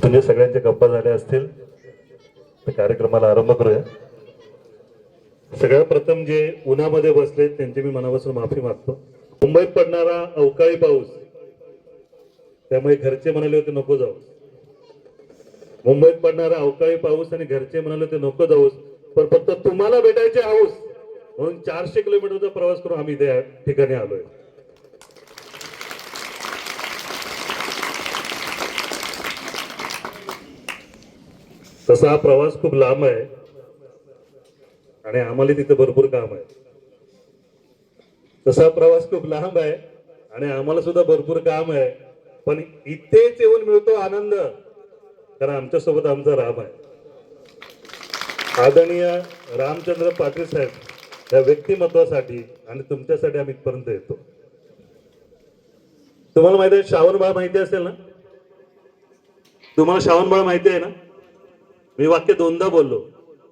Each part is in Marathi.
म्हणजे सगळ्यांच्या गप्पा झाल्या असतील तर कार्यक्रमाला आरंभ करूया. सगळ्यात प्रथम जे उन्हामध्ये बसले त्यांची मी मनापासून माफी मागतो. मुंबईत पडणारा अवकाळी पाऊस त्यामुळे घरचे म्हणाले होते नको जाऊ मुंबईत पडणारा अवकाळी पाऊस आणि घरचे म्हणाले होते नको जाऊस. पण फक्त तुम्हाला भेटायचे हाऊस म्हणून चारशे किलोमीटरचा प्रवास करून आम्ही त्या ठिकाणी आलोय. तसा हा प्रवास खूप लांब आहे. आणि आम्हाला तिथं भरपूर काम आहे. तसा प्रवास खूप लांब आहे आणि आम्हाला सुद्धा भरपूर काम आहे. पण इथेच येऊन मिळतो आनंद कारण आमच्यासोबत आमचा राम आहे. आदरणीय रामचंद्र पाटील साहेब या व्यक्तिमत्वासाठी आणि तुमच्यासाठी आम्ही इथपर्यंत येतो. तुम्हाला माहिती आहे श्रावणबाळ माहिती असेल ना? तुम्हाला श्रावणबाळ माहिती आहे ना? मी वाक्य दोनदा बोललो.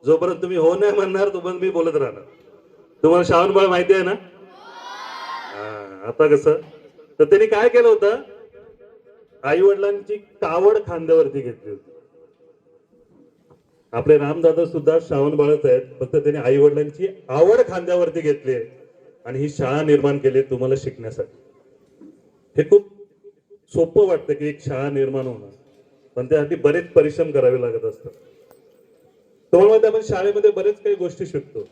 जोपर्यंत तुम्ही हो नाही म्हणणार तोपर्यंत मी बोलत राहणार. तुम्हाला श्रावणबाळ माहिती आहे ना? आता कसं? तर त्यांनी काय केलं होतं? आई वडिलांची कावड खांद्यावरती घेतली होती. आपले रामदादा सुद्धा श्रावण बाळच आहेत फक्त त्यांनी आई वडिलांची आवड खांद्यावरती घेतली आहे. आणि ही शाळा निर्माण केली आहे तुम्हाला शिकण्यासाठी. हे खूप सोपं वाटतं की एक शाळा निर्माण होणं पण त्यासाठी बरेच परिश्रम करावे लागत असतात. त्यामुळे आपण शाळेमध्ये बरेच काही गोष्टी शिकतो.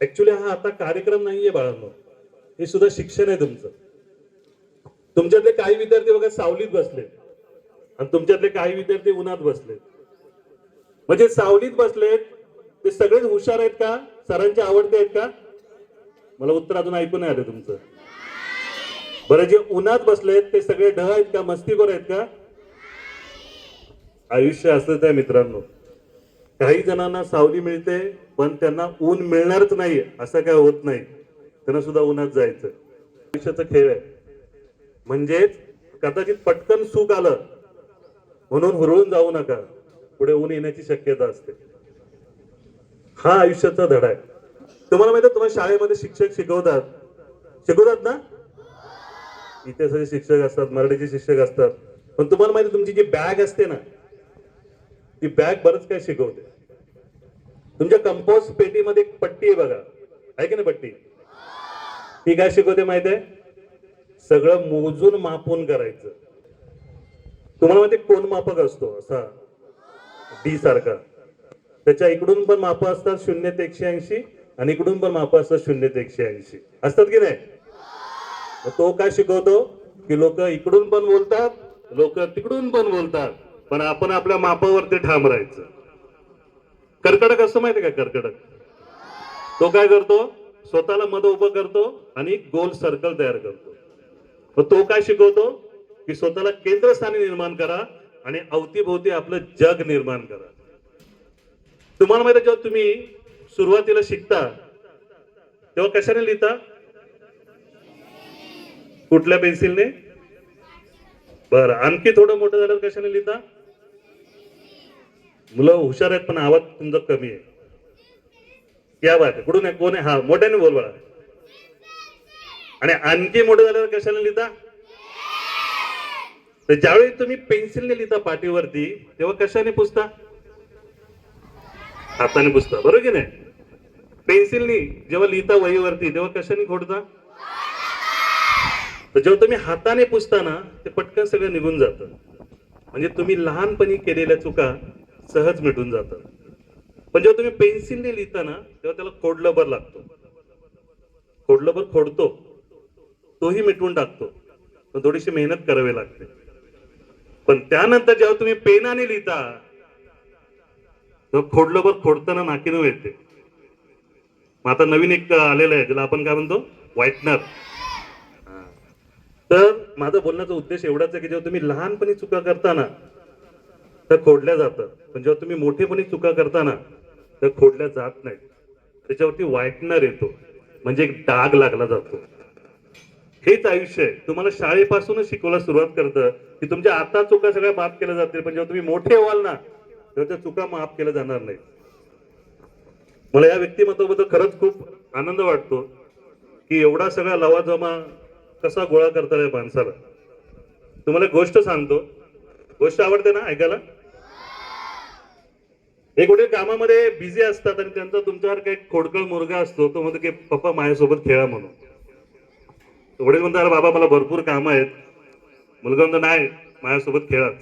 ऍक्च्युली हा आता कार्यक्रम नाहीये बाळांनो. हे सुद्धा शिक्षण आहे तुमचं. तुमच्यातले काही विद्यार्थी बघा सावलीत बसले आणि तुमच्यातले काही विद्यार्थी उन्हात बसले म्हणजे सावलीत बसलेत ते सगळेच हुशार आहेत का? सरांचे आवडते आहेत का? मला उत्तर अजून ऐकून नाही आलं तुमचं. बरं जे उन्हात बसलेत ते सगळे ढ आहेत का? मस्तीखोर आहेत का? आयुष्य असंच आहे मित्रांनो. काही जणांना सावली मिळते पण त्यांना ऊन मिळणारच नाही असं काय होत नाही. त्यांना सुद्धा उन्हात जायचं. आयुष्याचा खेळ आहे. म्हणजेच कदाचित पटकन सुख आलं म्हणून हुरळून जाऊ नका. पुढे ऊन येण्याची शक्यता असते. हा आयुष्याचा धडा आहे. तुम्हाला माहिती तुम्हाला शाळेमध्ये शिक्षक शिकवतात. शिकवतात ना? इतिहासाचे शिक्षक असतात मराठीचे शिक्षक असतात. पण तुम्हाला माहिती तुमची जी बॅग असते ना ती बॅग बरंच काय शिकवते. तुमच्या कंपोस्ट पेटीमध्ये एक पट्टी आहे बघा. आहे की नाही पट्टी? ती काय शिकवते माहीत आहे? सगळं मोजून मापून करायचं. तुम्हाला माहिती कोण मापक असतो? असा. डी सारखा. त्याच्या इकडून पण माप असतात शून्य ते एकशे ऐंशी आणि इकडून पण माप असतात शून्य ते एकशे ऐंशी. असतात की नाही? तो काय शिकवतो? की लोक इकडून पण बोलतात लोक तिकडून पण बोलतात. पण आपण आपल्या मापावरती ठाम राहायचं. कर्कडक असतो माहिती का कर्कडक तो काय करतो? स्वतःला मध उभं करतो आणि गोल सर्कल तयार करतो. मग तो काय शिकवतो? की स्वतःला केंद्रस्थानी निर्माण करा आणि अवतीभोवती आपलं जग निर्माण करा. तुम्हाला माहिती जेव्हा तुम्ही सुरुवातीला शिकता तेव्हा कशाने लिहिता? कुठल्या पेन्सिलने बरं आणखी थोडं मोठं झाल्यावर कशाने लिहिता? मुलं हुशार आहेत पण आवाज तुमचा कमी आहे. या बात आहे कुठून आहे कोण आहे? हा मोठ्याने बोल बळा आणि आणखी मोठं झाल्यावर कशाने लिहिता? तर ज्यावेळी तुम्ही पेन्सिलने लिहिता पाठीवरती तेव्हा कशाने पुसता? हाताने पुसता बरोबर की नाही? पेन्सिलनी जेव्हा लिहिता वहीवरती तेव्हा कशाने खोडता? तर जेव्हा तुम्ही हाताने पुसता ना ते पटकन सगळं निघून जातं. म्हणजे तुम्ही लहानपणी केलेल्या चुका सहज मिटून जातात पण जेव्हा तुम्ही पेन्सिलने लिहिता ना तेव्हा त्याला खोडलबर लागतो. खोडलबर खोडतो. तोही मिटवून टाकतो. पण थोडीशी मेहनत करावी लागते. पण त्यानंतर जेव्हा तुम्ही पेनाने लिहिता तेव्हा खोडलबर खोडताना नाकीनं येते मग आता नवीन एक आलेलं आहे ज्याला आपण काय म्हणतो? व्हाईटनर. तर माझा बोलण्याचा उद्देश एवढाच आहे की जेव्हा तुम्ही लहानपणी चुका करताना त्या खोडल्या जातात. पण जेव्हा तुम्ही मोठेपणी चुका करताना त्या खोडल्या जात नाहीत. त्याच्यावरती वाईटणार येतो. म्हणजे एक डाग लागला जातो. हेच आयुष्य आहे. तुम्हाला शाळेपासूनच शिकवायला सुरुवात करतं की तुमच्या आता चुका सगळ्या माफ केल्या जातील पण जेव्हा तुम्ही मोठे व्हाल ना तेव्हा त्या चुका माफ केल्या जाणार नाही मला या व्यक्तिमत्वाबद्दल खरंच खूप आनंद वाटतो की एवढा सगळा लवाजमा कसा गोळा करता या माणसाला. तुम्हाला गोष्ट सांगतो. गोष्ट आवडते ना ऐकायला? हे कुठे कामामध्ये बिझी असतात आणि त्यांचा तुमच्यावर काही खोडकळ मुलगा असतो तो म्हणतो की पप्पा माझ्यासोबत खेळा म्हणून. वडील म्हणतात "अरे बाबा मला भरपूर कामं आहेत. मुलगा म्हणतो नाही माझ्यासोबत खेळाच.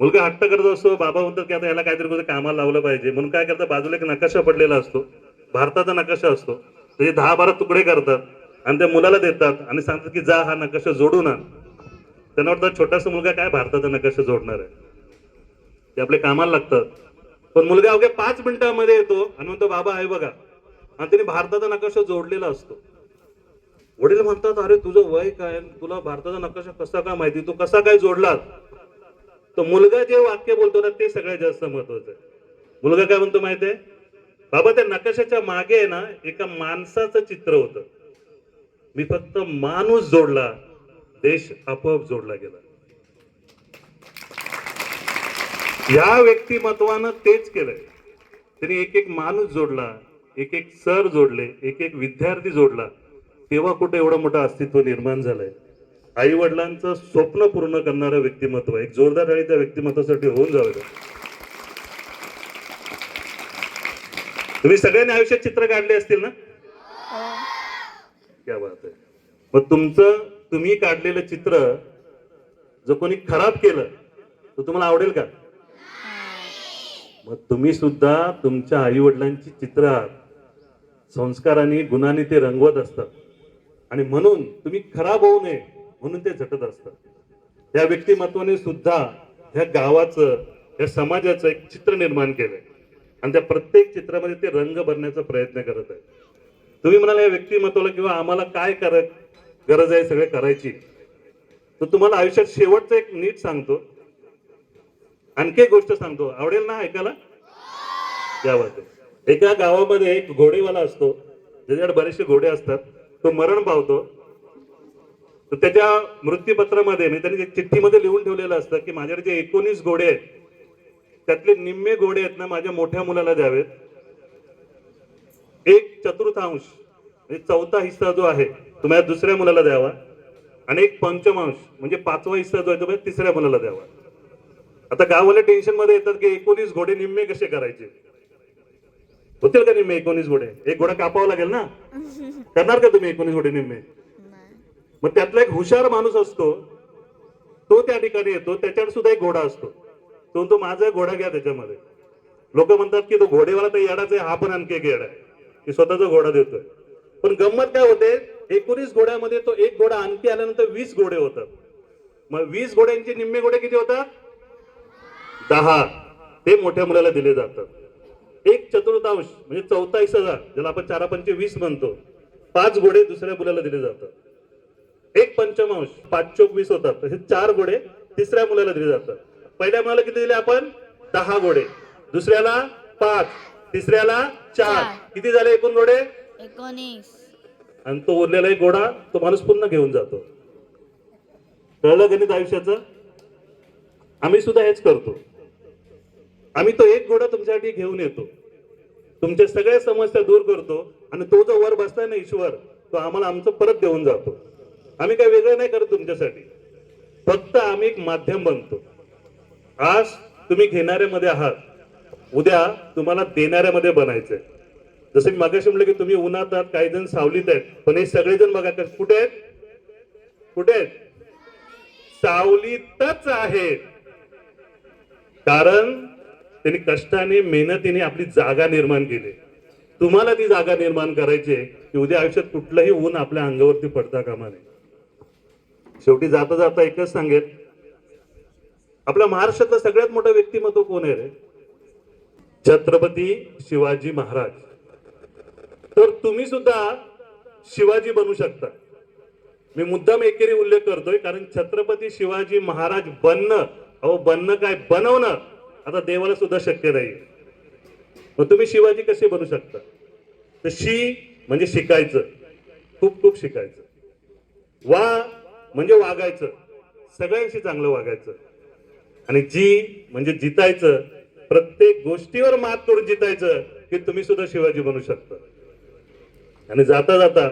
मुलगा हट्ट करत असतो बाबा म्हणतात की आता याला काहीतरी कुठे कामाला लावलं पाहिजे. म्हणून काय करतात बाजूला एक नकाशा पडलेला असतो भारताचा नकाशा असतो त्याचे दहा बारा तुकडे करतात आणि त्या मुलाला देतात आणि सांगतात की जा हा नकाशा जोडून आण. त्यांना वाटतं छोटासा मुलगा काय भारताचा नकाशा जोडणार आहे? ते आपले कामाला लागतात. पण मुलगा अवघ्या पाच मिनिटांमध्ये येतो आणि म्हणतो बाबा आहे बघा. आणि त्याने भारताचा नकाशा जोडलेला असतो. वडील म्हणतात अरे तुझं वय काय तुला भारताचा नकाशा कसा काय माहिती? तू कसा काय जोडला तो मुलगा जे वाक्य बोलतो ना ते सगळ्यात जास्त महत्वाचं आहे. मुलगा काय म्हणतो माहितीये? बाबा त्या नकाशाच्या मागे आहे ना एका माणसाचं चित्र होतं. मी फक्त माणूस जोडला देश आपोआप जोडला गेला. या व्यक्तिमत्वानं तेच केलंय. त्यांनी एक एक माणूस जोडला एक एक सर जोडले एक एक विद्यार्थी जोडला. तेव्हा कुठे एवढं मोठं अस्तित्व निर्माण झालंय? आई वडिलांचं स्वप्न पूर्ण करणारं व्यक्तिमत्व एक जोरदार आणि त्या व्यक्तिमत्वासाठी होऊन जावं तुम्ही सगळ्यांनी आयुष्यात चित्र काढले असतील ना? क्या बात आहे. मग तुमचं तुम्ही काढलेलं चित्र जर कोणी खराब केलं तर तुम्हाला आवडेल का? मग तुम्ही सुद्धा तुमच्या आईवडिलांची चित्र आहात संस्काराने गुणांनी ते रंगवत असतात. आणि म्हणून तुम्ही खराब होऊ नये म्हणून ते झटत असतात. त्या व्यक्तिमत्वाने सुद्धा ह्या गावाचं या समाजाचं एक चित्र निर्माण केलंय. आणि त्या प्रत्येक चित्रामध्ये ते रंग भरण्याचा प्रयत्न करत आहे तुम्ही म्हणाल या व्यक्तिमत्वाला किंवा आम्हाला काय कर गरज आहे सगळे करायची. तर तुम्हाला आयुष्यात शेवटचं एक नीट सांगतो. आणखी एक गोष्ट सांगतो. आवडेल ना ऐकायला? द्यावा एका गावामध्ये एक घोडेवाला असतो. ज्याच्याकडे बरेचसे घोडे असतात. तो मरण पावतो. तर त्याच्या मृत्यूपत्रामध्ये म्हणजे त्यांनी चिठ्ठीमध्ये लिहून ठेवलेलं असतं की माझ्याकडे जे एकोणीस घोडे आहेत त्यातले निम्मे घोडे आहेत ना माझ्या मोठ्या मुलाला द्यावेत. एक चतुर्थांश म्हणजे चौथा हिस्सा जो आहे तो माझ्या दुसऱ्या मुलाला द्यावा. आणि एक पंचमांश म्हणजे पाचवा हिस्सा जो आहे तो माझ्या तिसऱ्या मुलाला द्यावा. आता गाववाले टेन्शनमध्ये येतात की एकोणीस घोडे निम्मे कसे करायचे? होतील का निम्मे एकोणीस घोडे? एक घोडा कापावा लागेल ना? करणार का तुम्ही एकोणीस घोडे निम्मे? मग त्यातला एक हुशार माणूस असतो तो त्या ठिकाणी येतो त्याच्यावर सुद्धा एक घोडा असतो. तो म्हणतो माझा घोडा घ्या त्याच्यामध्ये. लोक म्हणतात की तो घोडेवाला तर येडाच आहे हा पण आणखी एक येडा आहे. की स्वतःचा घोडा देतोय. पण गंमत काय होते? एकोणीस घोड्यामध्ये तो एक घोडा आणखी आल्यानंतर वीस घोडे होतात. मग वीस घोड्यांचे निम्मे घोडे किती होतात? दहा ते मोठ्या मुलाला दिले जातात. एक चतुर्थांश म्हणजे चौथा हिस्सा ज्याला आपण चारा पंचे वीस म्हणतो पाच घोडे दुसऱ्या मुलाला दिले जातात. एक पंचमांश पाच चोक वीस होतात. तसे चार घोडे तिसऱ्या मुलाला दिले जातात. पहिल्या मुलाला किती दिले आपण? दहा घोडे दुसऱ्याला पाच तिसऱ्याला चार. चार. किती झाले एकूण घोडे एकोणीस. आणि तो उरलेला एक घोडा तो माणूस पुन्हा घेऊन जातो. कळलं गणित आयुष्याचं? आम्ही सुद्धा हेच करतो. आम्ही तो एक घोडा तुमच्यासाठी घेऊन येतो. तुमच्या सगळ्या समस्या दूर करतो आणि तो जो वर बसलाय ना ईश्वर तो आम्हाला आमचं परत देऊन जातो. आम्ही काही वेगळं नाही करत तुमच्यासाठी. फक्त आम्ही एक माध्यम बनतो. आज तुम्ही घेणाऱ्यामध्ये आहात. उद्या तुम्हाला देणाऱ्यामध्ये बनायचंय. जसं मी मागाशी म्हटलं की तुम्ही उन्हात आहात काही जण सावलीत आहेत पण हे सगळेजण बघा कुठे आहेत? कुठे आहेत? सावलीतच आहेत. कारण त्यांनी कष्टाने मेहनतीने आपली जागा निर्माण केली. तुम्हाला ती जागा निर्माण करायची आहे की उद्या आयुष्यात कुठलंही ऊन आपल्या अंगावरती पडता कामा नये. शेवटी जाता जाता एकच सांगेल आपल्या महाराष्ट्रातला सगळ्यात मोठं व्यक्तिमत्व कोण आहे रे? छत्रपती शिवाजी महाराज. तर तुम्ही सुद्धा शिवाजी बनू शकता. मी मुद्दाम एकेरी उल्लेख करतोय कारण छत्रपती शिवाजी महाराज बनणं अहो बनणं काय? बनवणं. आता देवाला सुद्धा शक्य नाही. मग तुम्ही शिवाजी कसे बनू शकता? तर शी म्हणजे शिकायचं. खूप खूप शिकायचं. वा म्हणजे वागायचं. सगळ्यांशी चांगलं वागायचं. आणि जी म्हणजे जितायचं प्रत्येक गोष्टीवर मात करून जितायचं की तुम्ही सुद्धा शिवाजी बनू शकता. आणि जाता जाता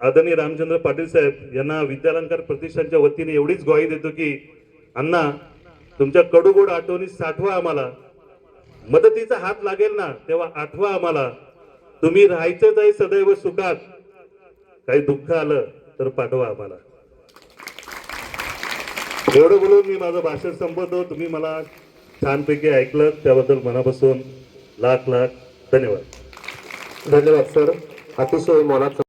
आदरणीय रामचंद्र पाटील साहेब यांना विद्यालंकार प्रतिष्ठानच्या वतीने एवढीच ग्वाही देतो की अण्णा तुमच्या कडूगोड आठवणी साठवा आम्हाला. मदतीचा हात लागेल ना तेव्हा आठवा आम्हाला. तुम्ही राहायचंच आहे सदैव सुखात. काही दुःख आलं तर पाठवा आम्हाला. एवढं बोलून मी माझं भाषण संपवतो. तुम्ही मला छानपैकी ऐकलं त्याबद्दल मनापासून लाख लाख धन्यवाद. धन्यवाद सर. अतिशय मनात